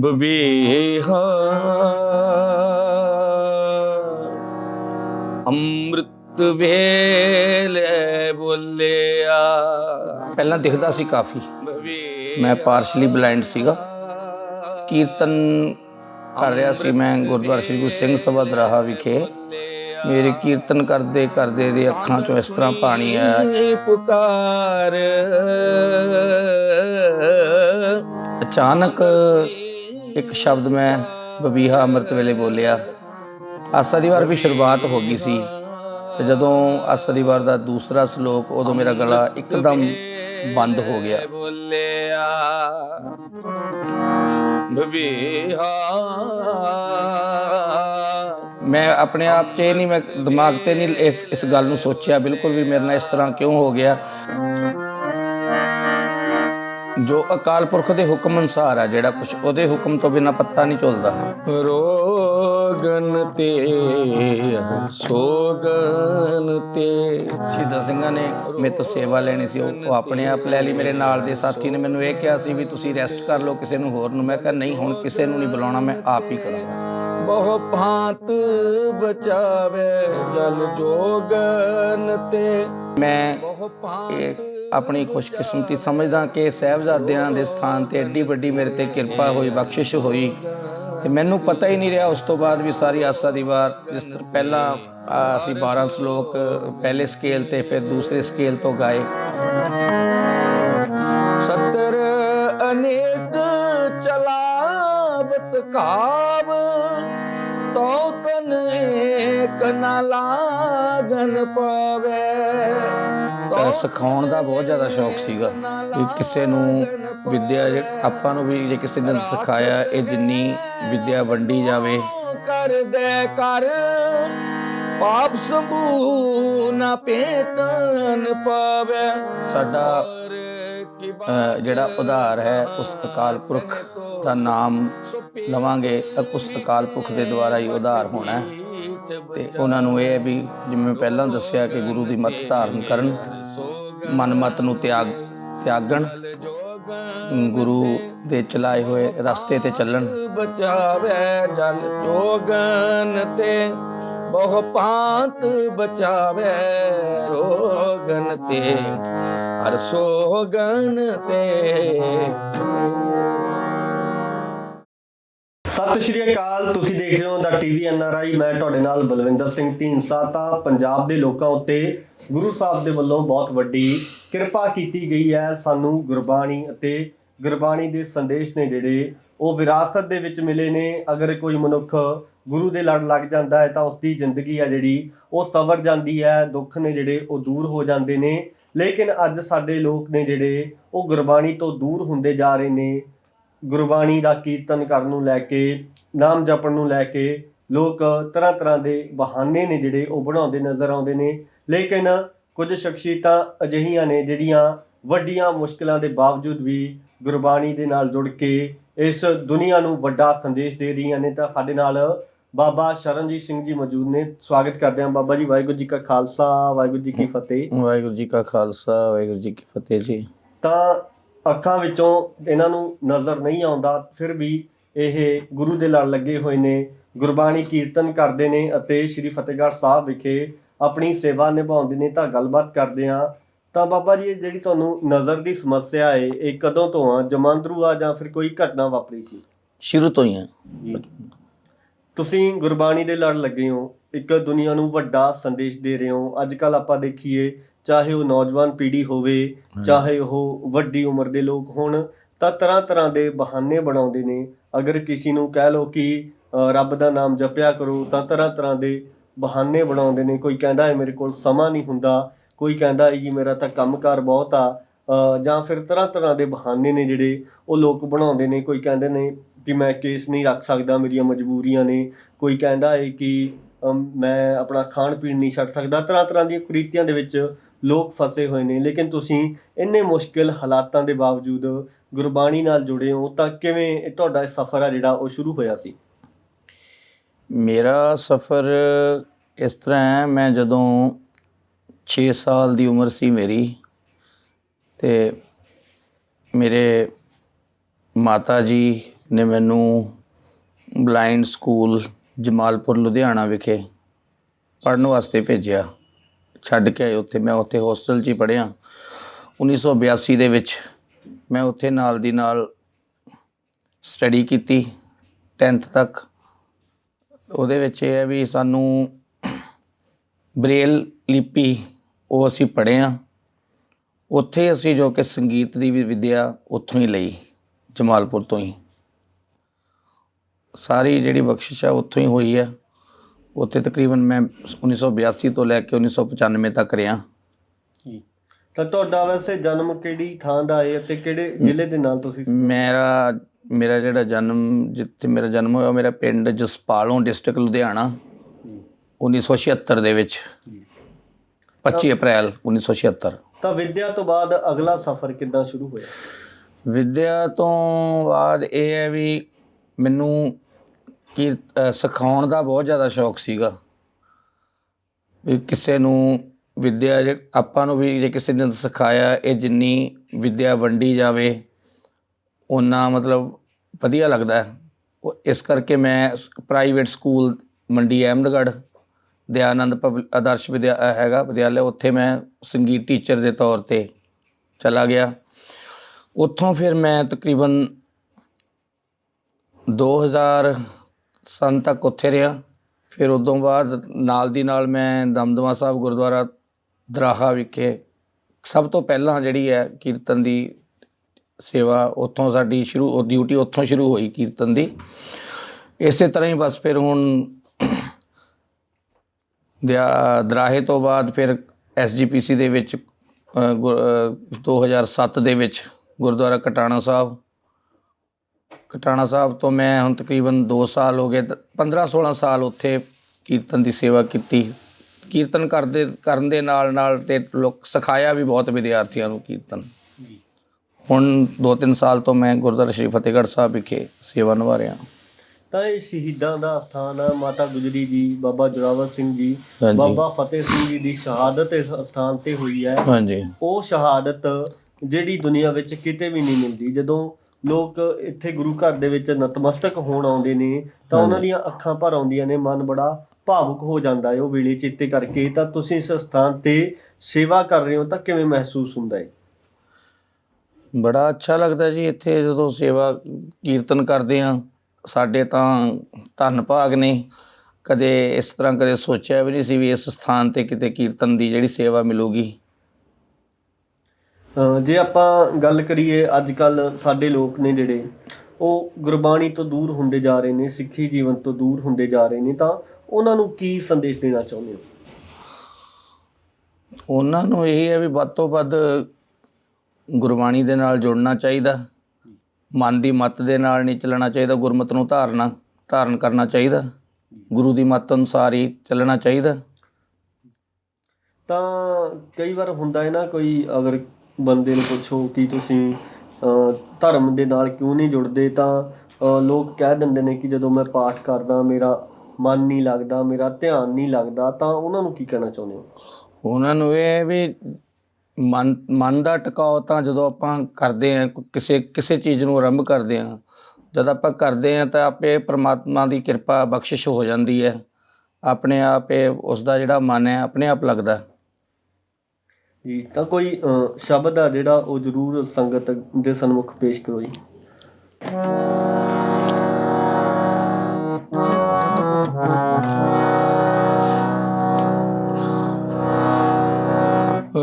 ਬਬੀਹਾ ਅੰਮ੍ਰਿਤ ਵੇਲੇ ਬੋਲਿਆ। ਪਹਿਲਾਂ ਦਿਖਦਾ ਸੀ ਕਾਫੀ। ਮੈਂ ਪਾਰਸ਼ਲੀ ਬਲਾਈਂਡ ਸੀਗਾ। ਕੀਰਤਨ ਕਰ ਰਿਹਾ ਸੀ ਮੈਂ ਗੁਰਦੁਆਰਾ ਸ੍ਰੀ ਗੁਰੂ ਸਿੰਘ ਸਭਾ ਦਰਾਹਾ ਵਿਖੇ। ਮੇਰੇ ਕੀਰਤਨ ਕਰਦੇ ਕਰਦੇ ਦੇ ਅੱਖਾਂ ਚੋਂ ਇਸ ਤਰ੍ਹਾਂ ਪਾਣੀ ਆਇਆ। ਪੁਕਾਰ ਅਚਾਨਕ ਇੱਕ ਸ਼ਬਦ ਮੈਂ ਬਬੀਹਾ ਅੰਮ੍ਰਿਤ ਵੇਲੇ ਬੋਲਿਆ। ਆਸਾ ਦੀ ਵਾਰ ਵੀ ਸ਼ੁਰੂਆਤ ਹੋ ਗਈ ਸੀ। ਤੇ ਜਦੋਂ ਆਸਾ ਦੀ ਵਾਰ ਦਾ ਦੂਸਰਾ ਸ਼ਲੋਕ, ਉਦੋਂ ਮੇਰਾ ਗਲਾ ਇੱਕਦਮ ਬੰਦ ਹੋ ਗਿਆ। ਬੋਲਿਆ ਬਬੀਹਾ ਮੈਂ ਆਪਣੇ ਆਪ 'ਚ ਇਹ ਨਹੀਂ ਮੈਂ ਦਿਮਾਗ ਤੇ ਨਹੀਂ ਇਸ ਇਸ ਗੱਲ ਨੂੰ ਸੋਚਿਆ ਬਿਲਕੁਲ ਵੀ ਮੇਰੇ ਨਾਲ ਇਸ ਤਰ੍ਹਾਂ ਕਿਉਂ ਹੋ ਗਿਆ। ਜੋ ਅਕਾਲ ਪੁਰਖ ਦੇ ਹੁਕਮ ਅਨੁਸਾਰ ਆ ਜਿਹੜਾ ਕੁਝ ਉਹਦੇ ਹੁਕਮ ਤੋਂ ਬਿਨਾ ਪੱਤਾ ਨਹੀਂ ਝੁਲਦਾ। ਰੋਗਨ ਤੇ ਸੋਗਨ ਤੇ। ਸ਼ਹੀਦਾਂ ਸਿੰਘਾਂ ਨੇ ਮੇਰੇ ਤੋਂ ਸੇਵਾ ਲੈਣੀ ਸੀ ਉਹ ਆਪਣੇ ਆਪ ਲੈ ਲਈ। ਮੇਰੇ ਨਾਲ ਦੇ ਸਾਥੀ ਨੇ ਮੈਨੂੰ ਇਹ ਕਿਹਾ ਸੀ ਵੀ ਤੁਸੀਂ ਰੈਸਟ ਕਰ ਲਓ ਕਿਸੇ ਨੂੰ ਹੋਰ ਨੂੰ। ਮੈਂ ਕਿਹਾ ਨਹੀਂ ਹੁਣ ਕਿਸੇ ਨੂੰ ਨਹੀਂ ਬੁਲਾਉਣਾ ਮੈਂ ਆਪ ਹੀ ਕਰਾਂਗਾ। ਬਹੁ ਭਾਂਤ ਬਚਾਵੇ ਜਲ ਜੋਗਨ ਤੇ। ਮੈਂ ਇਹ ਆਪਣੀ ਖੁਸ਼ਕਿਸਮਤੀ ਸਮਝਦਾ ਕਿ ਸਹਿਬਜ਼ਾਦਿਆਂ ਦੇ ਸਥਾਨ ਤੇ ਏਡੀ ਵੱਡੀ ਮੇਰੇ ਤੇ ਕਿਰਪਾ ਹੋਈ ਬਖਸ਼ਿਸ਼ ਹੋਈ। ਤੇ ਮੈਨੂੰ ਪਤਾ ਹੀ ਨਹੀਂ ਰਿਹਾ ਉਸ ਤੋਂ ਬਾਅਦ ਵੀ ਸਾਰੀ ਆਸਾ ਦੀ ਵਾਰ ਜਿਸ ਤਰ੍ਹਾਂ ਪਹਿਲਾਂ ਅਸੀਂ 12 ਸ਼ਲੋਕ ਪਹਿਲੇ ਸਕੇਲ ਤੇ ਫਿਰ ਦੂਸਰੇ ਸਕੇਲ ਤੋਂ ਗਾਏ। ਸਤਰ ਅਨੇਕ ਚਲਾਵਤ ਕਾਵ ਤੋ ਤਨ ਏਕ ਨਾ ਲਾਗਨ ਪਵੇ। ਤਾਂ ਸਿਖਾਉਣ ਦਾ ਬਹੁਤ ਜ਼ਿਆਦਾ ਸ਼ੌਕ ਸੀਗਾ ਕਿ ਕਿਸੇ ਨੂੰ ਵਿਦਿਆ ਜੇ ਆਪਾਂ ਨੂੰ ਵੀ ਜੇ ਕਿਸੇ ਨੇ ਸਿਖਾਇਆ ਇਹ ਜਿੰਨੀ ਵਿਦਿਆ ਵੰਡੀ ਜਾਵੇ। ਕਰ ਦੇ ਕਰ ਪਾਪ ਸੰਭੂ ਨਾ ਭੇਟਨ ਪਾਵੇ। ਸਾਡਾ ਜਿਹੜਾ ਉਧਾਰ ਹੈ ਉਸ ਅਕਾਲ ਪੁਰਖ ਦਾ ਨਾਮ ਲਵਾਂਗੇ ਤਾਂ ਉਸ ਅਕਾਲ ਪੁਰਖ ਦੇ ਦੁਆਰਾ ਹੀ ਉਧਾਰ ਹੋਣਾ ਤੇ ਉਹਨਾਂ ਨੂੰ ਇਹ ਵੀ ਜਿਵੇਂ ਪਹਿਲਾਂ ਦੱਸਿਆ ਕਿ ਗੁਰੂ ਦੀ ਮੱਤ ਧਾਰਨ ਕਰਨ, ਮਨ ਮਤ ਨੂੰ ਤਿਆਗ, ਤਿਆਗਣ, ਗੁਰੂ ਦੇ ਚਲਾਏ ਹੋਏ ਰਸਤੇ ਤੇ ਚੱਲਣ। ਬਚਾਵੇ ਜਲ ਜੋਗਨ ਤੇ, ਬਹੁ ਭਾਂਤ ਬਚਾਵੇ ਰੋਗਨ ਤੇ, ਹਰ ਸੋਗਨ ਤੇ। ਸਤਿ ਸ਼੍ਰੀ ਅਕਾਲ, ਤੁਸੀਂ ਦੇਖ ਰਹੇ ਹੋ ਦਾ ਟੀਵੀ ਐਨਆਰਆਈ ਮੈਂ ਤੁਹਾਡੇ ਨਾਲ ਬਲਵਿੰਦਰ ਸਿੰਘ ਢੀਂਡਸਾ ਤਾਂ ਪੰਜਾਬ ਦੇ ਲੋਕਾਂ ਉੱਤੇ ਗੁਰੂ ਸਾਹਿਬ ਦੇ ਵੱਲੋਂ ਬਹੁਤ ਵੱਡੀ ਕਿਰਪਾ ਕੀਤੀ ਗਈ ਹੈ। ਸਾਨੂੰ ਗੁਰਬਾਣੀ ਅਤੇ ਗੁਰਬਾਣੀ ਦੇ ਸੰਦੇਸ਼ ਨੇ ਜਿਹੜੇ ਉਹ ਵਿਰਾਸਤ ਦੇ ਵਿੱਚ ਮਿਲੇ ਨੇ। ਅਗਰ ਕੋਈ ਮਨੁੱਖ ਗੁਰੂ ਦੇ ਲੜ ਲੱਗ ਜਾਂਦਾ ਹੈ ਤਾਂ ਉਸ ਦੀ ਜ਼ਿੰਦਗੀ ਹੈ ਜਿਹੜੀ ਉਹ ਸਵਰ ਜਾਂਦੀ ਹੈ। ਦੁੱਖ ਨੇ ਜਿਹੜੇ ਉਹ ਦੂਰ ਹੋ ਜਾਂਦੇ ਨੇ। ਲੇਕਿਨ ਅੱਜ ਸਾਡੇ ਲੋਕ ਨੇ ਜਿਹੜੇ ਉਹ ਗੁਰਬਾਣੀ ਤੋਂ ਦੂਰ ਹੁੰਦੇ ਜਾ ਰਹੇ ਨੇ। ਗੁਰਬਾਣੀ ਦਾ ਕੀਰਤਨ ਕਰਨ ਨੂੰ ਲੈ ਕੇ ਨਾਮ ਜਪਣ ਨੂੰ ਲੈ ਕੇ ਲੋਕ ਤਰ੍ਹਾਂ ਤਰ੍ਹਾਂ ਦੇ ਬਹਾਨੇ ਨੇ ਜਿਹੜੇ ਉਹ ਬਣਾਉਂਦੇ ਨਜ਼ਰ ਆਉਂਦੇ ਨੇ। ਲੇਕਿਨ ਕੁਝ ਸ਼ਖਸੀਅਤਾਂ ਅਜਿਹੀਆਂ ਨੇ ਜਿਹੜੀਆਂ ਵੱਡੀਆਂ ਮੁਸ਼ਕਲਾਂ ਦੇ ਬਾਵਜੂਦ ਵੀ ਗੁਰਬਾਣੀ ਦੇ ਨਾਲ ਜੁੜ ਕੇ ਇਸ ਦੁਨੀਆ ਨੂੰ ਵੱਡਾ ਸੰਦੇਸ਼ ਦੇ ਰਹੀਆਂ ਨੇ। ਤਾਂ ਸਾਡੇ ਨਾਲ ਬਾਬਾ ਸ਼ਰਨਜੀਤ ਸਿੰਘ ਜੀ ਮੌਜੂਦ ਨੇ। ਸਵਾਗਤ ਕਰਦੇ ਹਾਂ ਬਾਬਾ ਜੀ। ਵਾਹਿਗੁਰੂ ਜੀ ਕਾ ਖਾਲਸਾ ਵਾਹਿਗੁਰੂ ਜੀ ਕੀ ਫਤਿਹ। ਵਾਹਿਗੁਰੂ ਜੀ ਕਾ ਖਾਲਸਾ ਵਾਹਿਗੁਰੂ ਜੀ ਕੀ ਫਤਿਹ ਜੀ। ਤਾਂ ਅੱਖਾਂ ਵਿੱਚੋਂ ਇਹਨਾਂ ਨੂੰ ਨਜ਼ਰ ਨਹੀਂ ਆਉਂਦਾ ਫਿਰ ਵੀ ਇਹ ਗੁਰੂ ਦੇ ਲੜ ਲੱਗੇ ਹੋਏ ਨੇ ਗੁਰਬਾਣੀ ਕੀਰਤਨ ਕਰਦੇ ਨੇ ਅਤੇ ਸ੍ਰੀ ਫਤਿਹਗੜ੍ਹ ਸਾਹਿਬ ਵਿਖੇ ਆਪਣੀ ਸੇਵਾ ਨਿਭਾਉਂਦੇ ਨੇ ਤਾਂ ਗੱਲਬਾਤ ਕਰਦੇ ਆ ਤਾਂ ਬਾਬਾ ਜੀ ਜਿਹੜੀ ਤੁਹਾਨੂੰ ਨਜ਼ਰ ਦੀ ਸਮੱਸਿਆ ਹੈ ਇਹ ਕਦੋਂ ਤੋਂ ਆ? ਜਮਾਂਦਰੂ ਆ ਜਾਂ ਫਿਰ ਕੋਈ ਘਟਨਾ ਵਾਪਰੀ ਸੀ? ਸ਼ੁਰੂ ਤੋਂ ਹੀ ਹੈ ਤੁਸੀਂ ਗੁਰਬਾਣੀ ਦੇ ਲੜ ਲੱਗੇ ਹੋ ਇੱਕ ਦੁਨੀਆ ਨੂੰ ਵੱਡਾ ਸੰਦੇਸ਼ ਦੇ ਰਹੇ ਹੋ। ਅੱਜ ਕੱਲ ਆਪਾਂ ਦੇਖੀਏ ਚਾਹੇ ਉਹ ਨੌਜਵਾਨ ਪੀੜ੍ਹੀ ਹੋਵੇ ਚਾਹੇ ਉਹ ਵੱਡੀ ਉਮਰ ਦੇ ਲੋਕ ਹੋਣ ਤਾਂ ਤਰ੍ਹਾਂ ਤਰ੍ਹਾਂ ਦੇ ਬਹਾਨੇ ਬਣਾਉਂਦੇ ਨੇ। ਅਗਰ ਕਿਸੇ ਨੂੰ ਕਹਿ ਲਓ ਕਿ ਰੱਬ ਦਾ ਨਾਮ ਜਪਿਆ ਕਰੋ ਤਾਂ ਤਰ੍ਹਾਂ ਤਰ੍ਹਾਂ ਦੇ ਬਹਾਨੇ ਬਣਾਉਂਦੇ ਨੇ। ਕੋਈ ਕਹਿੰਦਾ ਹੈ ਮੇਰੇ ਕੋਲ ਸਮਾਂ ਨਹੀਂ ਹੁੰਦਾ ਕੋਈ ਕਹਿੰਦਾ ਹੈ ਜੀ ਮੇਰਾ ਤਾਂ ਕੰਮਕਾਰ ਬਹੁਤ ਆ ਜਾਂ ਫਿਰ ਤਰ੍ਹਾਂ ਤਰ੍ਹਾਂ ਦੇ ਬਹਾਨੇ ਨੇ ਜਿਹੜੇ ਉਹ ਲੋਕ ਬਣਾਉਂਦੇ ਨੇ। ਕੋਈ ਕਹਿੰਦੇ ਨੇ ਕਿ ਮੈਂ ਕੇਸ ਨਹੀਂ ਰੱਖ ਸਕਦਾ ਮੇਰੀਆਂ ਮਜਬੂਰੀਆਂ ਨੇ। ਕੋਈ ਕਹਿੰਦਾ ਹੈ ਕਿ ਮੈਂ ਆਪਣਾ ਖਾਣ ਪੀਣ ਨਹੀਂ ਛੱਡ ਸਕਦਾ। ਤਰ੍ਹਾਂ ਤਰ੍ਹਾਂ ਦੀਆਂ ਕੁਰੀਤੀਆਂ ਦੇ ਵਿੱਚ ਲੋਕ ਫਸੇ ਹੋਏ ਨੇ, ਲੇਕਿਨ ਤੁਸੀਂ ਇੰਨੇ ਮੁਸ਼ਕਿਲ ਹਾਲਾਤਾਂ ਦੇ ਬਾਵਜੂਦ ਗੁਰਬਾਣੀ ਨਾਲ ਜੁੜੇ ਹੋ, ਤਾਂ ਕਿਵੇਂ ਇਹ ਤੁਹਾਡਾ ਸਫ਼ਰ ਆ ਜਿਹੜਾ ਉਹ ਸ਼ੁਰੂ ਹੋਇਆ ਸੀ? ਮੇਰਾ ਸਫ਼ਰ ਇਸ ਤਰ੍ਹਾਂ ਹੈ, ਮੈਂ ਜਦੋਂ 6 ਸਾਲ ਦੀ ਉਮਰ ਸੀ ਮੇਰੀ ਤੇ ਮੇਰੇ ਮਾਤਾ ਜੀ ਨੇ ਮੈਨੂੰ ਬਲਾਈਂਡ ਸਕੂਲ ਜਮਾਲਪੁਰ, ਲੁਧਿਆਣਾ ਵਿਖੇ ਪੜਨ ਵਾਸਤੇ ਭੇਜਿਆ। ਛੱਡ ਕੇ ਆਏ ਉੱਥੇ। ਮੈਂ ਉੱਥੇ ਹੋਸਟਲ 'ਚ ਹੀ ਪੜ੍ਹਿਆ। 1982 ਦੇ ਵਿੱਚ ਮੈਂ ਉੱਥੇ ਨਾਲ ਦੀ ਨਾਲ ਸਟੱਡੀ ਕੀਤੀ 10th ਤੱਕ। ਉਹਦੇ ਵਿੱਚ ਇਹ ਹੈ ਵੀ ਸਾਨੂੰ ਬ੍ਰੇਲ ਲਿਪੀ ਉਹ ਅਸੀਂ ਪੜ੍ਹਿਆ। ਉੱਥੇ ਅਸੀਂ ਜੋ ਕਿ ਸੰਗੀਤ ਦੀ ਵੀ ਵਿਦਿਆ ਉੱਥੋਂ ਹੀ ਲਈ, ਜਮਾਲਪੁਰ ਤੋਂ ਹੀ। ਸਾਰੀ ਜਿਹੜੀ ਬਖਸ਼ਿਸ਼ ਹੈ ਉੱਥੋਂ ਹੀ ਹੋਈ ਹੈ ਉੱਥੇ ਤਕਰੀਬਨ ਮੈਂ 1982 ਤੋਂ ਲੈ ਕੇ 1995 ਤੱਕ ਰਿਹਾ। ਜੀ। ਤਾਂ ਤੁਹਾਡਾ ਵੈਸੇ ਜਨਮ ਕਿਹੜੀ ਥਾਂ ਦਾ ਹੈ ਅਤੇ ਕਿਹੜੇ ਜ਼ਿਲ੍ਹੇ ਦੇ ਨਾਲ ਤੁਸੀਂ ਮੇਰਾ ਮੇਰਾ ਜਿਹੜਾ ਜਨਮ ਜਿੱਥੇ ਮੇਰਾ ਜਨਮ ਹੋਇਆ ਉਹ ਮੇਰਾ ਪਿੰਡ ਜਸਪਾਲੋਂ ਡਿਸਟ੍ਰਿਕਟ ਲੁਧਿਆਣਾ ਜੀ। 1976 ਦੇ ਵਿੱਚ। ਜੀ। 25 ਅਪ੍ਰੈਲ 1976 ਤਾਂ ਵਿਦਿਆ ਤੋਂ ਬਾਅਦ ਅਗਲਾ ਸਫ਼ਰ ਕਿੱਦਾਂ ਸ਼ੁਰੂ ਹੋਇਆ? ਵਿਦਿਆ ਤੋਂ ਬਾਅਦ ਇਹ ਹੈ ਵੀ ਮੈਨੂੰ ਕੀ ਸਿਖਾਉਣ ਦਾ ਬਹੁਤ ਜ਼ਿਆਦਾ ਸ਼ੌਕ ਸੀਗਾ। ਵੀ ਕਿਸੇ ਨੂੰ ਵਿੱਦਿਆ ਜੇ, ਆਪਾਂ ਨੂੰ ਵੀ ਜੇ ਕਿਸੇ ਨੇ ਸਿਖਾਇਆ, ਇਹ ਜਿੰਨੀ ਵਿੱਦਿਆ ਵੰਡੀ ਜਾਵੇ, ਓਨਾ ਮਤਲਬ ਵਧੀਆ ਲੱਗਦਾ। ਹੈ ਉਹ ਇਸ ਕਰਕੇ ਮੈਂ ਪ੍ਰਾਈਵੇਟ ਸਕੂਲ ਮੰਡੀ ਅਹਿਮਦਗੜ੍ਹ, ਦਿਆਨੰਦ ਪਬਲਿ ਆਦਰਸ਼ ਵਿਦਿਆ ਹੈਗਾ ਵਿਦਿਆਲਿਆ, ਉੱਥੇ ਮੈਂ ਸੰਗੀਤ ਟੀਚਰ ਦੇ ਤੌਰ ਤੇ ਚਲਾ ਗਿਆ। ਉੱਥੋਂ ਫਿਰ ਮੈਂ ਤਕਰੀਬਨ 2000 ਸੰਨ ਤੱਕ ਉੱਥੇ ਰਿਹਾ। ਫਿਰ ਉਦੋਂ ਬਾਅਦ ਨਾਲ ਦੀ ਨਾਲ ਮੈਂ ਦਮਦਮਾ ਸਾਹਿਬ ਗੁਰਦੁਆਰਾ ਦਰਾਹਾ ਵਿਖੇ ਸਭ ਤੋਂ ਪਹਿਲਾਂ ਜਿਹੜੀ ਹੈ ਕੀਰਤਨ ਦੀ ਸੇਵਾ ਉੱਥੋਂ ਸਾਡੀ ਸ਼ੁਰੂ ਡਿਊਟੀ ਉੱਥੋਂ ਸ਼ੁਰੂ ਹੋਈ ਕੀਰਤਨ ਦੀ। ਇਸੇ ਤਰ੍ਹਾਂ ਹੀ ਬਸ ਫਿਰ ਹੁਣ ਦਿਆ- ਦਰਾਹੇ ਤੋਂ ਬਾਅਦ ਫਿਰ ਐਸਜੀਪੀਸੀ ਦੇ ਵਿੱਚ ਅ, ਗੁਰ- ਅ, 2007 ਦੇ ਵਿੱਚ ਗੁਰਦੁਆਰਾ ਕਟਾਣਾ ਸਾਹਿਬ ਕਟਾਣਾ ਸਾਹਿਬ ਤੋਂ ਮੈਂ ਹੁਣ ਤਕਰੀਬਨ 2 ਸਾਲ ਹੋ ਗਏ 15 16 ਸਾਲ ਉੱਥੇ ਕੀਰਤਨ ਦੀ ਸੇਵਾ ਕੀਤੀ। ਕੀਰਤਨ ਕਰਦੇ ਕਰਨ ਦੇ ਨਾਲ ਨਾਲ ਤੇ ਲੋਕ ਸਿਖਾਇਆ ਵੀ ਬਹੁਤ ਵਿਦਿਆਰਥੀਆਂ ਨੂੰ ਕੀਰਤਨ। ਹੁਣ 2-3 ਸਾਲ ਤੋਂ ਮੈਂ ਗੁਰਦੁਆਰਾ ਸ਼੍ਰੀ ਫਤਿਹਗੜ੍ਹ ਸਾਹਿਬ ਵਿਖੇ ਸੇਵਾ ਨਿਭਾ ਰਿਹਾ। ਤਾਂ ਇਹ ਸ਼ਹੀਦਾਂ ਦਾ ਸਥਾਨ ਆ ਮਾਤਾ ਗੁਜਰੀ ਜੀ ਬਾਬਾ ਜੋਰਾਵਰ ਸਿੰਘ ਜੀ ਬਾਬਾ ਫਤਿਹ ਸਿੰਘ ਜੀ ਦੀ ਸ਼ਹਾਦਤ ਇਸ ਸਥਾਨ ਤੇ ਹੋਈ ਹੈ। ਹਾਂਜੀ। ਉਹ ਸ਼ਹਾਦਤ ਜਿਹੜੀ ਦੁਨੀਆ ਵਿੱਚ ਕਿਤੇ ਵੀ ਨਹੀਂ ਮਿਲਦੀ। ਜਦੋਂ ਲੋਕ ਇੱਥੇ ਗੁਰੂ ਘਰ ਦੇ ਵਿੱਚ ਨਤਮਸਤਕ ਹੋਣ ਆਉਂਦੇ ਨੇ ਤਾਂ ਉਹਨਾਂ। ਦੀਆਂ ਅੱਖਾਂ ਭਰ ਆਉਂਦੀਆਂ ਨੇ ਮਨ ਬੜਾ ਭਾਵੁਕ ਹੋ ਜਾਂਦਾ ਹੈ ਉਹ ਵੇਲੇ ਚੇਤੇ ਕਰਕੇ। ਤਾਂ ਤੁਸੀਂ ਇਸ ਸਥਾਨ ਤੇ ਸੇਵਾ ਕਰ ਰਹੇ ਹੋ ਤਾਂ ਕਿਵੇਂ ਮਹਿਸੂਸ ਹੁੰਦਾ ਹੈ? ਬੜਾ ਅੱਛਾ ਲੱਗਦਾ ਜੀ ਇੱਥੇ ਜਦੋਂ ਸੇਵਾ ਕੀਰਤਨ ਕਰਦੇ ਆ ਸਾਡੇ ਤਾਂ ਧੰਨ ਭਾਗ ਨੇ। ਕਦੇ ਇਸ ਤਰ੍ਹਾਂ ਕਦੇ ਸੋਚਿਆ ਵੀ ਨਹੀਂ ਸੀ ਵੀ ਇਸ ਸਥਾਨ ਤੇ ਕਿਤੇ ਕੀਰਤਨ ਦੀ ਜਿਹੜੀ ਸੇਵਾ ਮਿਲੂਗੀ। ਜੇ ਆਪਾਂ ਗੱਲ ਕਰੀਏ ਅੱਜ ਕੱਲ ਸਾਡੇ ਲੋਕ ਨੇ ਜਿਹੜੇ ਉਹ ਗੁਰਬਾਣੀ ਤੋਂ ਦੂਰ ਹੁੰਦੇ ਜਾ ਰਹੇ ਨੇ ਸਿੱਖੀ ਜੀਵਨ ਤੋਂ ਦੂਰ ਹੁੰਦੇ ਜਾ ਰਹੇ ਨੇ ਤਾਂ ਉਹਨਾਂ ਨੂੰ ਕੀ ਸੰਦੇਸ਼ ਦੇਣਾ ਚਾਹੁੰਦੇ ਹੋ? ਉਹਨਾਂ ਨੂੰ ਇਹ ਹੈ ਵੀ ਵੱਧ ਤੋਂ ਵੱਧ ਗੁਰਬਾਣੀ ਦੇ ਨਾਲ ਜੁੜਨਾ ਚਾਹੀਦਾ। ਮਨ ਦੀ ਮੱਤ ਦੇ ਨਾਲ ਨਹੀਂ ਚੱਲਣਾ ਚਾਹੀਦਾ ਗੁਰਮਤ ਨੂੰ ਧਾਰਨਾ ਧਾਰਨ ਕਰਨਾ ਚਾਹੀਦਾ। ਗੁਰੂ ਦੀ ਮੱਤ ਅਨੁਸਾਰ ਹੀ ਚੱਲਣਾ ਚਾਹੀਦਾ। ਤਾਂ ਕਈ ਵਾਰ ਹੁੰਦਾ ਹੈ ਨਾ ਕੋਈ ਅਗਰ ਬੰਦੇ ਨੂੰ ਪੁੱਛੋ ਕਿ ਤੁਸੀਂ ਧਰਮ ਦੇ ਨਾਲ ਕਿਉਂ ਨਹੀਂ ਜੁੜਦੇ? ਤਾਂ ਲੋਕ ਕਹਿ ਦਿੰਦੇ ਨੇ ਕਿ ਜਦੋਂ ਮੈਂ ਪਾਠ ਕਰਦਾ, ਮੇਰਾ ਮਨ ਨਹੀਂ ਲੱਗਦਾ, ਮੇਰਾ ਧਿਆਨ ਨਹੀਂ ਲੱਗਦਾ, ਤਾਂ ਉਹਨਾਂ ਨੂੰ ਕੀ ਕਹਿਣਾ ਚਾਹੁੰਦੇ ਹੋ? ਉਹਨਾਂ ਨੂੰ ਇਹ ਹੈ ਵੀ ਮਨ ਮਨ ਦਾ ਟਿਕਾਓ ਤਾਂ ਜਦੋਂ ਆਪਾਂ ਕਰਦੇ ਆ ਕਿਸੇ ਕਿਸੇ ਚੀਜ਼ ਨੂੰ ਆਰੰਭ ਕਰਦੇ ਆ ਜਦ ਆਪਾਂ ਕਰਦੇ ਆ ਤਾਂ ਆਪੇ ਪ੍ਰਮਾਤਮਾ ਦੀ ਕਿਰਪਾ ਬਖਸ਼ਿਸ਼ ਹੋ ਜਾਂਦੀ ਹੈ। ਆਪਣੇ ਆਪ ਇਹ ਉਸ ਦਾ ਜਿਹੜਾ ਮਨ ਹੈ, ਆਪਣੇ ਆਪ ਲੱਗਦਾ। ਜੀ ਤਾਂ ਕੋਈ ਅਹ, ਸ਼ਬਦ ਆ ਜਿਹੜਾ ਉਹ ਜ਼ਰੂਰ ਸੰਗਤ ਦੇ ਸਨਮੁਖ ਪੇਸ਼ ਕਰੋ ਜੀ।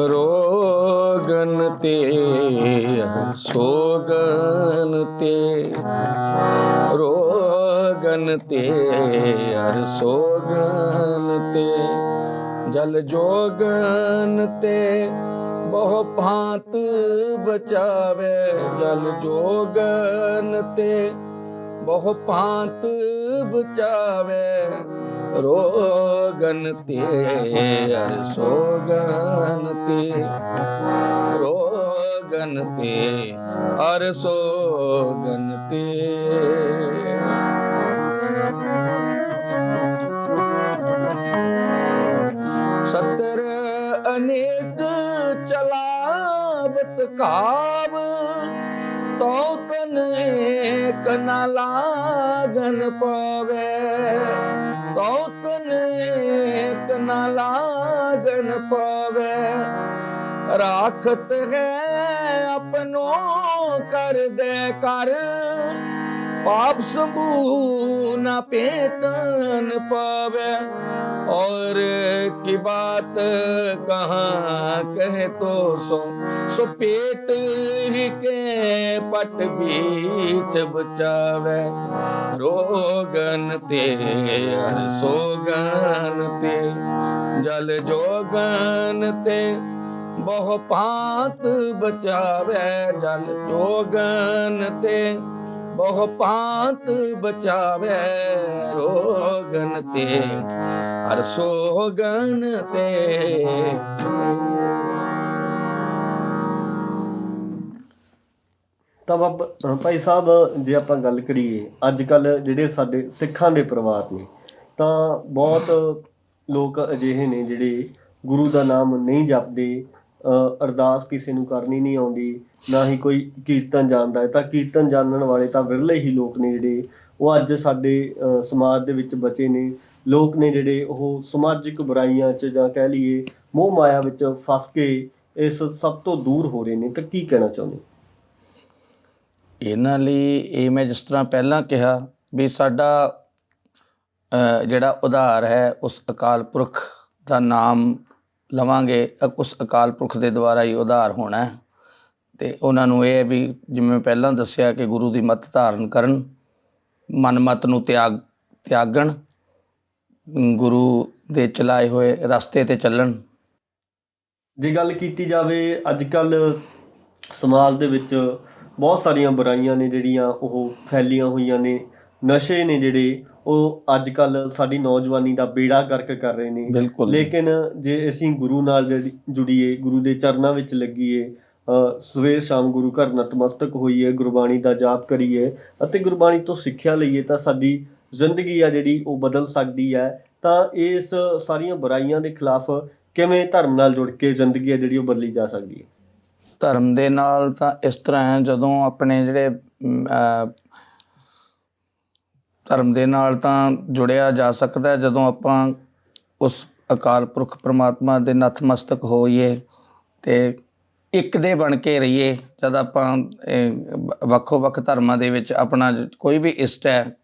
ਰੋਗਨ ਤੇ ਸੋਗਨ ਤੇ ਰੋਗਨ ਤੇ ਹਰ ਸੋਗਨ ਤੇ। ਜਲ ਜੋਗਨ ਤੇ ਬਹੁ ਭਾਂਤ ਬਚਾਵੇ। ਜਲ ਜੋਗਨ ਤੇ ਬਹੁ ਭਾਂਤ ਬਚਾਵੇ। ਰੋਗਨ ਤੇ ਹਰ ਸੋਗਨ ਤੇ, ਰੋਗਨ ਤੇ ਹਰ ਸੋਗਨ ਤੇ। ਅਨੇਕ ਚਲਾਵਤ ਕਾਵ ਤੋ ਤਨ ਏਕ ਨ ਲਾਗਨ ਪਾਵੇ। ਤੋ ਤਨ ਏਕ ਨ ਲਾਗਨ ਪਾਵੇ। ਰਾਖਤ ਹੈ ਆਪਣੋ ਕਰ ਦੇ ਕਰ, ਪਾਪ ਸੰਭੂ ਨਾ ਪੇਟਨ ਪਾਵੇ। और की बात कहाँ कहे तो सो सो पेट ही के पट बीच बचावे। रोगन ते, हर सोगन ते, जल जोगन ते बहु पात बचावे जल जोगन ते। ਬਹੁ ਭਾਂਤ ਬਚਾਵੇ ਰੋਗਨ ਤੇ, ਹਰ ਸੋਗਨ ਤੇ। ਤਾਂ ਬਾਬ ਭਾਈ ਸਾਹਿਬ, ਜੇ ਆਪਾਂ ਗੱਲ ਕਰੀਏ ਅੱਜ ਕੱਲ ਜਿਹੜੇ ਸਾਡੇ ਸਿੱਖਾਂ ਦੇ ਪਰਿਵਾਰ ਨੇ, ਤਾਂ ਬਹੁਤ ਲੋਕ ਅਜਿਹੇ ਨੇ ਜਿਹੜੇ ਗੁਰੂ ਦਾ ਨਾਮ ਨਹੀਂ ਜਪਦੇ ਅਰਦਾਸ ਕਿਸੇ ਨੂੰ ਕਰਨੀ ਨਹੀਂ ਆਉਂਦੀ, ਨਾ ਹੀ ਕੋਈ ਕੀਰਤਨ ਜਾਣਦਾ ਹੈ। ਤਾਂ ਕੀਰਤਨ ਜਾਣਨ ਵਾਲੇ ਤਾਂ ਵਿਰਲੇ ਹੀ ਲੋਕ ਨੇ ਜਿਹੜੇ, ਉਹ ਅੱਜ ਸਾਡੇ ਸਮਾਜ ਦੇ ਵਿੱਚ ਬਚੇ ਨੇ। ਲੋਕ ਨੇ ਜਿਹੜੇ ਉਹ ਸਮਾਜਿਕ ਬੁਰਾਈਆਂ 'ਚ ਜਾਂ ਕਹਿ ਲਈਏ ਮੋਹ ਮਾਇਆ ਵਿੱਚ ਫਸ ਕੇ ਇਸ ਸਭ ਤੋਂ ਦੂਰ ਹੋ ਰਹੇ ਨੇ। ਤਾਂ ਕੀ ਕਹਿਣਾ ਚਾਹੁੰਦੇ? ਇਹਨਾਂ ਲਈ ਇਹ ਮੈਂ ਜਿਸ ਤਰ੍ਹਾਂ ਪਹਿਲਾਂ ਕਿਹਾ ਵੀ ਸਾਡਾ ਜਿਹੜਾ ਉਧਾਰ ਹੈ, ਉਸ ਅਕਾਲ ਪੁਰਖ ਦਾ ਨਾਮ ਲਵਾਂਗੇ, ਅ- ਉਸ ਅਕਾਲ ਪੁਰਖ ਦੇ ਦੁਆਰਾ ਹੀ ਉਧਾਰ ਹੋਣਾ ਹੈ। ਤੇ ਉਹਨਾਂ ਨੂੰ ਇਹ ਵੀ ਜਿਵੇਂ ਪਹਿਲਾਂ ਦੱਸਿਆ ਕਿ ਗੁਰੂ ਦੀ ਮੱਤ ਧਾਰਨ ਕਰਨ, ਮਨ ਮਤ ਨੂੰ ਤਿਆਗ, ਤਿਆਗਣ, ਗੁਰੂ ਦੇ ਚਲਾਏ ਹੋਏ ਰਸਤੇ ਤੇ ਚੱਲਣ। ਜੇ ਗੱਲ ਕੀਤੀ ਜਾਵੇ ਅੱਜ ਕੱਲ ਸਮਾਜ ਦੇ ਵਿੱਚ ਬਹੁਤ ਸਾਰੀਆਂ ਬੁਰਾਈਆਂ ਨੇ ਜਿਹੜੀਆਂ ਉਹ ਫੈਲੀਆਂ ਹੋਈਆਂ ਨੇ, ਨਸ਼ੇ ਨੇ ਜਿਹੜੇ ਉਹ ਅੱਜ ਕੱਲ ਸਾਡੀ ਨੌਜਵਾਨੀ ਦਾ ਬੇੜਾ ਗਰਕ ਕਰ ਰਹੇ ਨੇ। ਲੇਕਿਨ ਜੇ ਅਸੀਂ ਗੁਰੂ ਨਾਲ ਜੁੜੀਏ ਗੁਰੂ ਦੇ ਚਰਨਾਂ ਵਿੱਚ ਲੱਗੀਏ ਸਵੇਰ ਸ਼ਾਮ ਗੁਰੂ ਘਰ ਨਤਮਸਤਕ ਹੋਈਏ ਗੁਰਬਾਣੀ ਦਾ ਜਾਪ ਕਰੀਏ ਅਤੇ ਗੁਰਬਾਣੀ ਤੋਂ ਸਿੱਖਿਆ ਲਈਏ ਤਾਂ ਸਾਡੀ ਜ਼ਿੰਦਗੀ ਆ ਜਿਹੜੀ ਉਹ ਬਦਲ ਸਕਦੀ ਹੈ। ਤਾਂ ਇਸ ਸਾਰੀਆਂ ਬੁਰਾਈਆਂ ਦੇ ਖਿਲਾਫ ਕਿਵੇਂ ਧਰਮ ਨਾਲ ਜੁੜ ਕੇ ਜ਼ਿੰਦਗੀ ਆ ਜਿਹੜੀ ਉਹ ਬਦਲੀ ਜਾ ਸਕਦੀ ਹੈ? ਧਰਮ ਦੇ ਨਾਲ ਤਾਂ ਇਸ ਤਰ੍ਹਾਂ ਹੈ ਜਦੋਂ ਆਪਣੇ ਜਿਹੜੇ ਧਰਮ ਦੇ ਨਾਲ ਤਾਂ ਜੁੜਿਆ ਜਾ ਸਕਦਾ ਜਦੋਂ ਆਪਾਂ ਉਸ ਅਕਾਲ ਪੁਰਖ ਪਰਮਾਤਮਾ ਦੇ ਨਤਮਸਤਕ ਹੋਈਏ ਤੇ ਇੱਕ ਦੇ ਬਣ ਕੇ ਰਹੀਏ, ਜਦ ਆਪਾਂ ਵੱਖੋ ਵੱਖ ਧਰਮਾਂ ਦੇ ਵਿੱਚ ਆਪਣਾ ਕੋਈ ਵੀ ਇਸ਼ਟ ਹੈ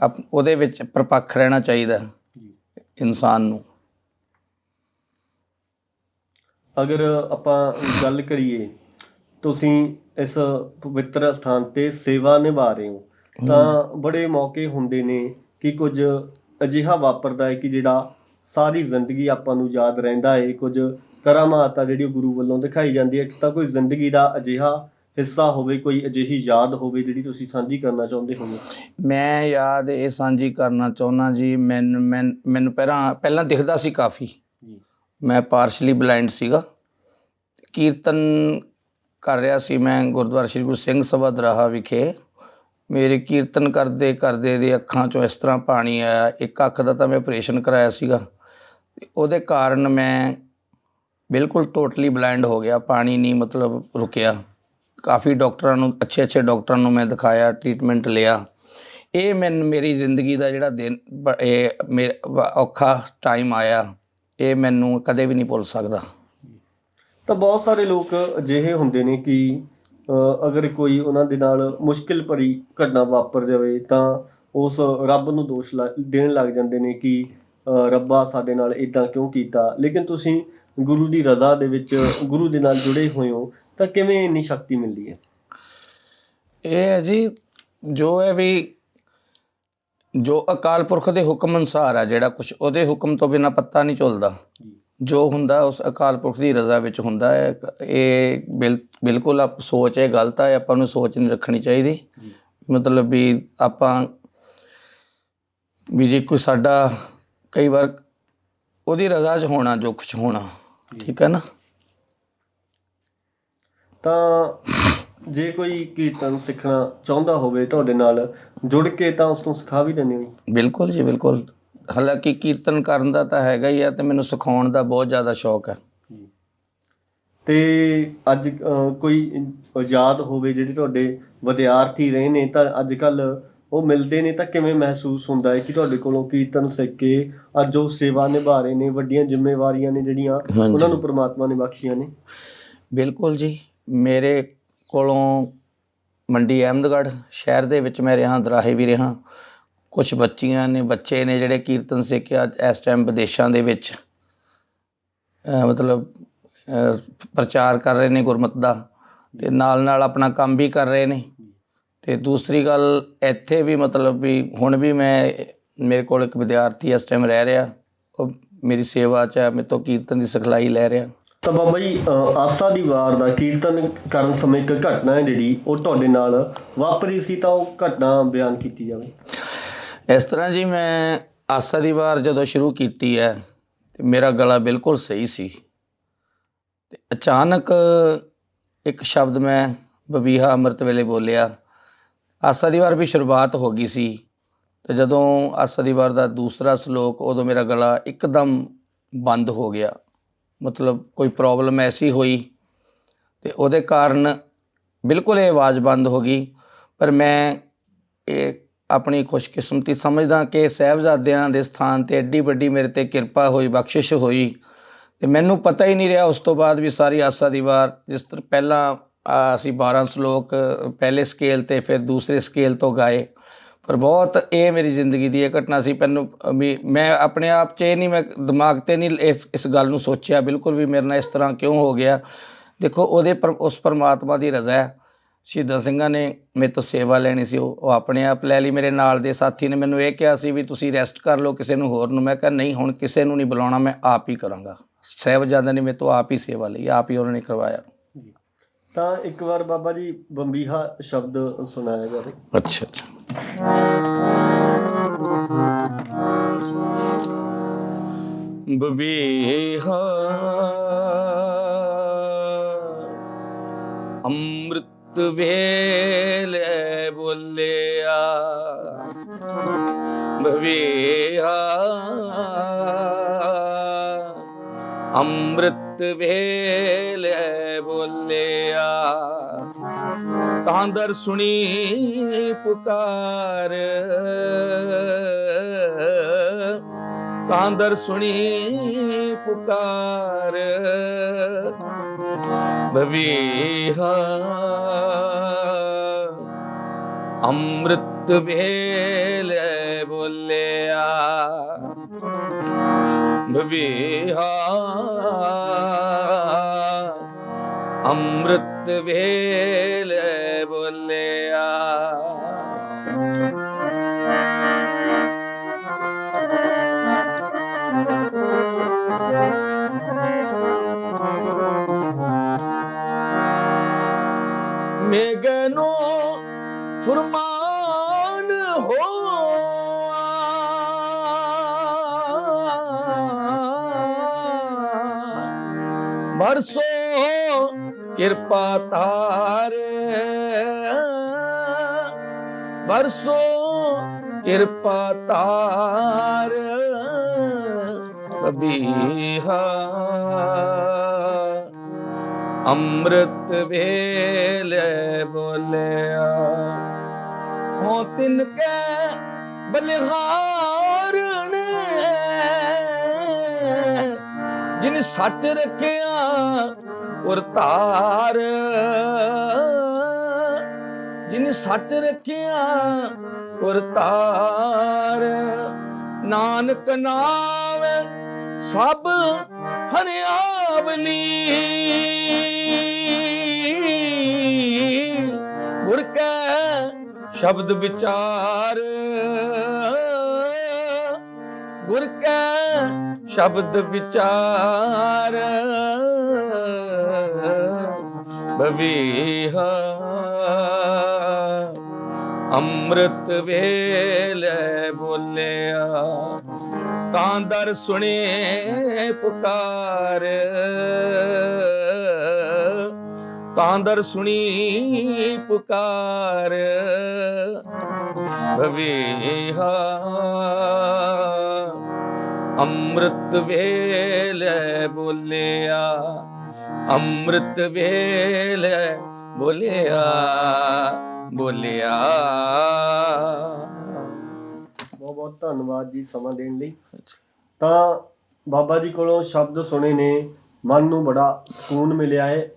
ਆਪ- ਉਹਦੇ ਵਿੱਚ ਪਰਪੱਖ ਰਹਿਣਾ ਚਾਹੀਦਾ ਇਨਸਾਨ ਨੂੰ। ਅਗਰ ਆਪਾਂ ਗੱਲ ਕਰੀਏ, ਤੁਸੀਂ ਇਸ ਪਵਿੱਤਰ ਸਥਾਨ ਤੇ ਸੇਵਾ ਨਿਭਾ ਰਹੇ ਹੋ ਤਾਂ ਬੜੇ ਮੌਕੇ ਹੁੰਦੇ ਨੇ ਕਿ ਕੁਝ ਅਜਿਹਾ ਵਾਪਰਦਾ ਹੈ ਕਿ ਜਿਹੜਾ ਸਾਰੀ ਜ਼ਿੰਦਗੀ ਆਪਾਂ ਨੂੰ ਯਾਦ ਰਹਿੰਦਾ ਹੈ। ਕੁਝ ਕਰਾਮਾਤ ਆ ਜਿਹੜੀ ਗੁਰੂ ਵੱਲੋਂ ਦਿਖਾਈ ਜਾਂਦੀ ਹੈ। ਤਾਂ ਕੋਈ ਜ਼ਿੰਦਗੀ ਦਾ ਅਜਿਹਾ ਹਿੱਸਾ ਹੋਵੇ ਕੋਈ ਅਜਿਹੀ ਯਾਦ ਹੋਵੇ ਜਿਹੜੀ ਤੁਸੀਂ ਸਾਂਝੀ ਕਰਨਾ ਚਾਹੁੰਦੇ ਹੋ ਮੈਂ ਯਾਦ ਇਹ ਸਾਂਝੀ ਕਰਨਾ ਚਾਹੁੰਦਾ ਜੀ ਮੈਨੂੰ ਮੈਨ- ਮੈਨੂੰ ਪਹਿਲਾਂ ਪਹਿਲਾਂ ਦਿਖਦਾ ਸੀ ਕਾਫੀ। ਜੀ। ਮੈਂ ਪਾਰਸ਼ਲੀ ਬਲਾਈਂਡ ਸੀਗਾ। ਕੀਰਤਨ ਕਰ ਰਿਹਾ ਸੀ ਮੈਂ ਗੁਰਦੁਆਰਾ ਸ੍ਰੀ ਗੁਰੂ ਸਿੰਘ ਸਭਾ ਦਰਾਹਾ ਵਿਖੇ। ਮੇਰੇ ਕੀਰਤਨ ਕਰਦੇ ਕਰਦੇ ਦੇ ਅੱਖਾਂ ਚੋਂ ਇਸ ਤਰ੍ਹਾਂ ਪਾਣੀ ਆਇਆ, ਇੱਕ ਅੱਖ ਦਾ ਤਾਂ ਮੈਂ ਆਪਰੇਸ਼ਨ ਕਰਾਇਆ ਸੀਗਾ। ਉਹਦੇ ਕਾਰਨ ਮੈਂ ਬਿਲਕੁਲ ਟੋਟਲੀ ਬਲਾਈਂਡ ਹੋ ਗਿਆ, ਪਾਣੀ ਨਹੀਂ ਮਤਲਬ ਰੁਕਿਆ। ਕਾਫੀ ਡਾਕਟਰਾਂ ਨੂੰ, ਅੱਛੇ ਅੱਛੇ ਡਾਕਟਰਾਂ ਨੂੰ ਮੈਂ ਦਿਖਾਇਆ ਟ੍ਰੀਟਮੈਂਟ ਲਿਆ। ਇਹ ਮੈਨੂੰ ਮੇਰੀ ਜ਼ਿੰਦਗੀ ਦਾ ਜਿਹੜਾ ਦਿਨ ਇਹ ਮੇ- ਔਖਾ ਟਾਈਮ ਆਇਆ, ਇਹ ਮੈਨੂੰ ਕਦੇ ਵੀ ਨਹੀਂ ਭੁੱਲ ਸਕਦਾ। ਤਾਂ ਬਹੁਤ ਸਾਰੇ ਲੋਕ ਅਜਿਹੇ ਹੁੰਦੇ ਨੇ ਕਿ ਅਗਰ ਕੋਈ ਉਹਨਾਂ ਦੇ ਨਾਲ ਮੁਸ਼ਕਿਲ ਭਰੀ ਘਟਨਾ ਵਾਪਰ ਜਾਵੇ ਤਾਂ ਉਸ ਰੱਬ ਨੂੰ ਦੋਸ਼ ਦੇਣ ਲੱਗ ਜਾਂਦੇ ਨੇ ਕਿ ਰੱਬਾ ਸਾਡੇ ਨਾਲ ਇਦਾਂ ਕਿਉਂ ਕੀਤਾ। ਲੇਕਿਨ ਤੁਸੀਂ ਗੁਰੂ ਦੀ ਰਜ਼ਾ ਦੇ ਵਿੱਚ ਗੁਰੂ ਦੇ ਨਾਲ ਜੁੜੇ ਹੋਏ ਹੋ ਤਾਂ ਕਿਵੇਂ ਇੰਨੀ ਸ਼ਕਤੀ ਮਿਲਦੀ ਹੈ? ਇਹ ਹੈ ਜੀ ਜੋ ਹੈ ਵੀ ਜੋ ਅਕਾਲ ਪੁਰਖ ਦੇ ਹੁਕਮ ਅਨੁਸਾਰ ਹੈ ਜਿਹੜਾ ਕੁਝ ਉਹਦੇ ਹੁਕਮ ਤੋਂ ਬਿਨਾ ਪੱਤਾ ਨਹੀਂ ਝੁਲਦਾ। ਜੀ। ਜੋ ਹੁੰਦਾ ਉਸ ਅਕਾਲ ਪੁਰਖ ਦੀ ਰਜ਼ਾ ਵਿੱਚ ਹੁੰਦਾ ਹੈ ਇਹ ਬਿਲ- ਬਿਲਕੁਲ ਆਪ ਸੋਚ ਇਹ ਗਲਤ ਹੈ ਆਪਾਂ ਨੂੰ ਸੋਚ ਨਹੀਂ ਰੱਖਣੀ ਚਾਹੀਦੀ। ਮਤਲਬ ਵੀ ਆਪਾਂ ਵੀ ਜੇ ਕੋਈ ਸਾਡਾ ਕਈ ਵਾਰ ਉਹਦੀ ਰਜ਼ਾ 'ਚ ਹੋਣਾ ਜੋ ਕੁਝ ਹੋਣਾ ਠੀਕ ਹੈ ਨਾ? ਤਾਂ ਜੇ ਕੋਈ ਕੀਰਤਨ ਸਿੱਖਣਾ ਚਾਹੁੰਦਾ ਹੋਵੇ ਤੁਹਾਡੇ ਨਾਲ ਜੁੜ ਕੇ ਤਾਂ ਉਸ ਨੂੰ ਸਿਖਾ ਵੀ ਦਿੰਦੇ ਹੋ ਬਿਲਕੁਲ ਜੀ ਬਿਲਕੁਲ। ਹਾਲਾਂਕਿ ਕੀਰਤਨ ਕਰਨ ਦਾ ਤਾਂ ਹੈਗਾ ਹੀ ਆ ਤੇ ਮੈਨੂੰ ਸਿਖਾਉਣ ਦਾ ਬਹੁਤ ਜ਼ਿਆਦਾ ਸ਼ੌਕ ਹੈ। ਤੇ ਅੱਜ ਅਹ, ਕੋਈ ਯਾਦ ਹੋਵੇ ਜਿਹੜੇ ਤੁਹਾਡੇ ਵਿਦਿਆਰਥੀ ਰਹੇ ਨੇ ਤਾਂ ਅੱਜ ਕੱਲ ਉਹ ਮਿਲਦੇ ਨੇ ਤਾਂ ਕਿਵੇਂ ਮਹਿਸੂਸ ਹੁੰਦਾ ਹੈ ਕਿ ਤੁਹਾਡੇ ਕੋਲੋਂ ਕੀਰਤਨ ਸਿੱਖ ਕੇ ਅੱਜ ਉਹ ਸੇਵਾ ਨਿਭਾ ਰਹੇ ਨੇ ਵੱਡੀਆਂ ਜ਼ਿੰਮੇਵਾਰੀਆਂ ਨੇ ਜਿਹੜੀਆਂ ਹਾਂਜੀ। ਉਹਨਾਂ ਨੂੰ ਪ੍ਰਮਾਤਮਾ ਨੇ ਬਖਸ਼ੀਆਂ ਨੇ? ਬਿਲਕੁਲ ਜੀ। ਮੇਰੇ ਕੋਲੋਂ ਮੰਡੀ ਅਹਿਮਦਗੜ੍ਹ ਸ਼ਹਿਰ ਦੇ ਵਿੱਚ ਮੈਂ ਰਿਹਾ ਦਰਾਹੇ ਵੀ ਰਿਹਾ। ਕੁਝ ਬੱਚੀਆਂ ਨੇ, ਬੱਚੇ ਨੇ ਜਿਹੜੇ ਕੀਰਤਨ ਸਿੱਖਿਆ ਇਸ ਟਾਈਮ ਵਿਦੇਸ਼ਾਂ ਦੇ ਵਿੱਚ। ਮਤਲਬ ਪ੍ਰਚਾਰ ਕਰ ਰਹੇ ਨੇ ਗੁਰਮਤ ਦਾ ਤੇ ਨਾਲ ਨਾਲ ਆਪਣਾ ਕੰਮ ਵੀ ਕਰ ਰਹੇ ਨੇ। ਤੇ ਦੂਸਰੀ ਗੱਲ, ਇੱਥੇ ਵੀ ਮਤਲਬ ਵੀ ਹੁਣ ਵੀ ਮੈਂ ਮੇਰੇ ਕੋਲ ਇੱਕ ਵਿਦਿਆਰਥੀ ਇਸ ਟਾਈਮ ਰਹਿ ਰਿਹਾ। ਉਹ ਮੇਰੀ ਸੇਵਾ 'ਚ ਹੈ ਮੇਰੇ ਤੋਂ ਕੀਰਤਨ ਦੀ ਸਿਖਲਾਈ ਲੈ ਰਿਹਾ। ਤਾਂ ਬਾਬਾ ਜੀ ਆਸਾ ਦੀ ਵਾਰ ਦਾ ਕੀਰਤਨ ਕਰਨ ਸਮੇਂ ਇੱਕ ਘਟਨਾ ਹੈ ਜਿਹੜੀ ਉਹ ਤੁਹਾਡੇ ਨਾਲ ਵਾਪਰੀ ਸੀ ਤਾਂ ਉਹ ਘਟਨਾ ਬਿਆਨ ਕੀਤੀ ਜਾਵੇ। ਇਸ ਤਰ੍ਹਾਂ ਜੀ ਮੈਂ ਆਸਾ ਦੀ ਵਾਰ ਜਦੋਂ ਸ਼ੁਰੂ ਕੀਤੀ ਹੈ, ਤੇ ਮੇਰਾ ਗਲਾ ਬਿਲਕੁਲ ਸਹੀ ਸੀ। ਤੇ ਅਚਾਨਕ ਇੱਕ ਸ਼ਬਦ ਮੈਂ ਬਬੀਹਾ ਅੰਮ੍ਰਿਤ ਵੇਲੇ ਬੋਲਿਆ। ਆਸਾ ਦੀ ਵਾਰ ਵੀ ਸ਼ੁਰੂਆਤ ਹੋ ਗਈ ਸੀ। ਤੇ ਜਦੋਂ ਆਸਾ ਦੀ ਵਾਰ ਦਾ ਦੂਸਰਾ ਸ਼ਲੋਕ, ਉਦੋਂ ਮੇਰਾ ਗਲਾ ਇੱਕਦਮ ਬੰਦ ਹੋ ਗਿਆ। ਮਤਲਬ ਕੋਈ ਪ੍ਰੋਬਲਮ ਐਸੀ ਹੋਈ, ਤੇ ਉਹਦੇ ਕਾਰਨ ਬਿਲਕੁਲ ਇਹ ਆਵਾਜ਼ ਬੰਦ ਹੋ ਗਈ। ਪਰ ਮੈਂ ਇਹ ਆਪਣੀ ਖੁਸ਼ਕਿਸਮਤੀ ਸਮਝਦਾ ਕਿ ਸਹਿਬਜ਼ਾਦਿਆਂ ਦੇ ਸਥਾਨ ਤੇ ਐਡੀ ਵੱਡੀ ਮੇਰੇ ਤੇ ਕਿਰਪਾ ਹੋਈ, ਬਖਸ਼ਿਸ਼ ਹੋਈ। ਤੇ ਮੈਨੂੰ ਪਤਾ ਹੀ ਨਹੀਂ ਰਿਹਾ ਉਸ ਤੋਂ ਬਾਅਦ ਵੀ ਸਾਰੀ ਆਸਾ ਦੀ ਵਾਰ, ਜਿਸ ਤਰ੍ਹਾਂ ਪਹਿਲਾਂ ਅਸੀਂ 12 ਸ਼ਲੋਕ, ਪਹਿਲੇ ਸਕੇਲ ਤੇ ਫਿਰ ਦੂਸਰੇ ਸਕੇਲ ਤੋਂ ਗਾਏ। ਪਰ ਬਹੁਤ ਇਹ ਮੇਰੀ ਜ਼ਿੰਦਗੀ ਦੀ ਇਹ ਘਟਨਾ ਸੀ, ਮੈਨੂੰ, ਵੀ ਮੈਂ ਆਪਣੇ ਆਪ 'ਚ ਇਹ ਨਹੀਂ, ਮੈਂ ਦਿਮਾਗ ਤੇ ਨਹੀਂ ਇਸ ਇਸ ਗੱਲ ਨੂੰ ਸੋਚਿਆ, ਬਿਲਕੁਲ ਵੀ ਮੇਰੇ ਨਾਲ ਇਸ ਤਰ੍ਹਾਂ ਕਿਉਂ ਹੋ ਗਿਆ। ਦੇਖੋ, ਉਹਦੇ ਪਰ, ਉਸ ਪਰਮਾਤਮਾ ਦੀ ਰਜ਼ਾ ਹੈ। ਸ਼ਹੀਦਾਂ ਸਿੰਘਾਂ ਨੇ ਮੇਰੇ ਤੋਂ ਸੇਵਾ ਲੈਣੀ ਸੀ ਉਹ ਆਪਣੇ ਆਪ ਲੈ ਲਈ। ਮੇਰੇ ਨਾਲ ਦੇ ਸਾਥੀ ਨੇ ਮੈਨੂੰ ਇਹ ਕਿਹਾ ਸੀ ਵੀ ਤੁਸੀਂ ਰੈਸਟ ਕਰ ਲਓ ਕਿਸੇ ਨੂੰ ਹੋਰ ਨੂੰ। ਮੈਂ ਕਿਹਾ ਨਹੀਂ ਹੁਣ ਕਿਸੇ ਨੂੰ ਨਹੀਂ ਬੁਲਾਉਣਾ ਮੈਂ ਆਪ ਹੀ ਕਰਾਂਗਾ। ਸਾਹਿਬਜ਼ਾਦਿਆਂ ਨੇ ਮੇਰੇ ਤੋਂ ਆਪ ਹੀ ਸੇਵਾ ਲਈ ਆਪ ਹੀ ਉਹਨਾਂ ਨੇ ਕਰਵਾਇਆ। ਤਾਂ ਇੱਕ ਵਾਰ ਬਾਬਾ ਜੀ ਬੰਬੀਹਾ ਸ਼ਬਦ ਸੁਣਾਇਆ ਜਾਵੇ। ਅੱਛਾ ਅੱਛਾ। ਬਬੀਹਾ ਵੇਲੇ ਬੋਲਿਆ। ਬਬੀਹਾ ਅੰਮ੍ਰਿਤ ਵੇਲੇ ਬੋਲਿਆ। ਤਾਂ ਦਰ ਸੁਣੀ ਪੁਕਾਰ। ਤਾਂ ਸੁਣੀ ਪੁਕਾਰ। ਬਵੀਹਾ ਅੰਮ੍ਰਿਤ ਵੇਲੇ ਬੋਲਿਆ ਬਵੀਹਾ ਅੰਮ੍ਰਿਤ ਵੇਲੇ ਬੋਲਿਆ ਹੋਆ ਕਿਰਪਾ ਤਾਰ ਵਰਸੋ ਕਿਰਪਾ ਤਾਰ ਬਬੀਹਾ ਅੰਮ੍ਰਿਤ ਵੇਲੇ ਬੋਲਿਆ। ਹੋ ਤਿਨ ਕੈ ਬਲਿਹਾਰ। ਜਿਨ ਸੱਚ ਰੱਖਿਆ ਉਰ ਧਾਰ। ਜਿਨ ਸੱਚ ਰੱਖਿਆ ਉਰ ਧਾਰ। ਨਾਨਕ ਨਾਮ ਸਭ ਹਰਿਆਵਲੀ। ਗੁਰ ਕੈ ਸ਼ਬਦ ਵਿਚਾਰ। ਗੁਰ ਕੈ ਸ਼ਬਦ ਵਿਚਾਰ। ਬਵੀਹਾ। ਅੰਮ੍ਰਿਤ ਵੇਲੇ ਬੋਲਿਆ, ਤਾਂ ਦਰ ਸੁਣੇ ਪੁਕਾਰ। ਤਾਂ ਦਰ ਸੁਣੀ ਪੁਕਾਰ। ਬਵੀਹਾ। ਅੰਮ੍ਰਿਤ ਵੇਲੇ ਬੋਲਿਆ ਅੰਮ੍ਰਿਤ ਵੇਲੇ ਬੋਲਿਆ ਬੋਲਿਆ। ਬਹੁਤ ਬਹੁਤ ਧੰਨਵਾਦ ਜੀ ਸਮਾਂ ਦੇਣ ਲਈ। ਤਾਂ ਬਾਬਾ ਜੀ ਕੋਲੋਂ ਸ਼ਬਦ ਸੁਣੇ ਨੇ ਮਨ ਨੂੰ ਬੜਾ ਸਕੂਨ ਮਿਲਿਆ ਹੈ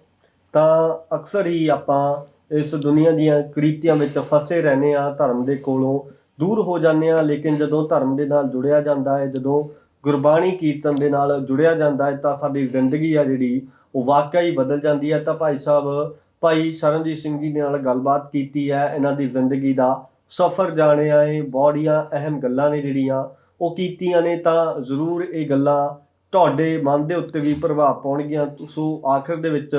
ਤਾਂ ਅਕਸਰ ਹੀ ਆਪਾਂ ਇਸ ਦੁਨੀਆ ਦੀਆਂ ਕ੍ਰੀਤੀਆਂ ਵਿੱਚ ਫਸੇ ਰਹਿੰਦੇ ਆ ਧਰਮ ਦੇ ਕੋਲੋਂ ਦੂਰ ਹੋ ਜਾਂਦੇ ਆ ਲੇਕਿਨ ਜਦੋਂ ਧਰਮ ਦੇ ਨਾਲ ਜੁੜਿਆ ਜਾਂਦਾ ਹੈ ਜਦੋਂ ਗੁਰਬਾਣੀ ਕੀਰਤਨ ਦੇ ਨਾਲ ਜੁੜਿਆ ਜਾਂਦਾ ਹੈ, ਤਾਂ ਸਾਡੀ ਜ਼ਿੰਦਗੀ ਆ ਜਿਹੜੀ, ਉਹ ਵਾਕਿਆ ਹੀ ਬਦਲ ਜਾਂਦੀ ਹੈ। ਤਾਂ ਭਾਈ ਸਾਹਿਬ, ਭਾਈ ਸ਼ਰਨਜੀਤ ਸਿੰਘ ਜੀ ਦੇ ਨਾਲ ਗੱਲਬਾਤ ਕੀਤੀ ਹੈ। ਇਹਨਾਂ ਦੀ ਜ਼ਿੰਦਗੀ ਦਾ ਸਫ਼ਰ ਜਾਣਿਆ ਹੈ ਬੜੀਆਂ ਅਹਿਮ ਗੱਲਾਂ ਨੇ ਜਿਹੜੀਆਂ, ਉਹ ਕੀਤੀਆਂ ਨੇ। ਤਾਂ ਜ਼ਰੂਰ ਇਹ ਗੱਲਾਂ ਤੁਹਾਡੇ ਮਨ ਦੇ ਉੱਤੇ ਵੀ ਪ੍ਰਭਾਵ ਪਾਉਣਗੀਆਂ। ਸੋ ਆਖਰ ਦੇ ਵਿੱਚ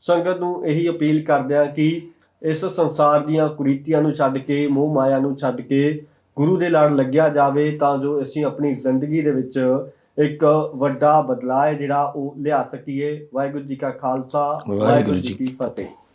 ਸੰਗਤ ਨੂੰ ਇਹੀ ਅਪੀਲ ਕਰਦੇ ਆ ਕਿ ਇਸ ਸੰਸਾਰ ਦੀਆਂ ਕੁਰੀਤੀਆਂ ਨੂੰ ਛੱਡ ਕੇ, ਮੋਹ ਮਾਇਆ ਨੂੰ ਛੱਡ ਕੇ ਗੁਰੂ ਦੇ ਲੜ ਲੱਗਿਆ ਜਾਵੇ ਤਾਂ ਜੋ ਅਸੀਂ ਆਪਣੀ ਜ਼ਿੰਦਗੀ ਦੇ ਵਿੱਚ ਇੱਕ ਵੱਡਾ ਬਦਲਾਅ ਹੈ ਜਿਹੜਾ ਉਹ ਲਿਆ ਸਕੀਏ। ਵਾਹਿਗੁਰੂ ਜੀ ਕਾ ਖਾਲਸਾ ਵਾਹਿਗੁਰੂ ਜੀ ਕੀ ਫਤਿਹ।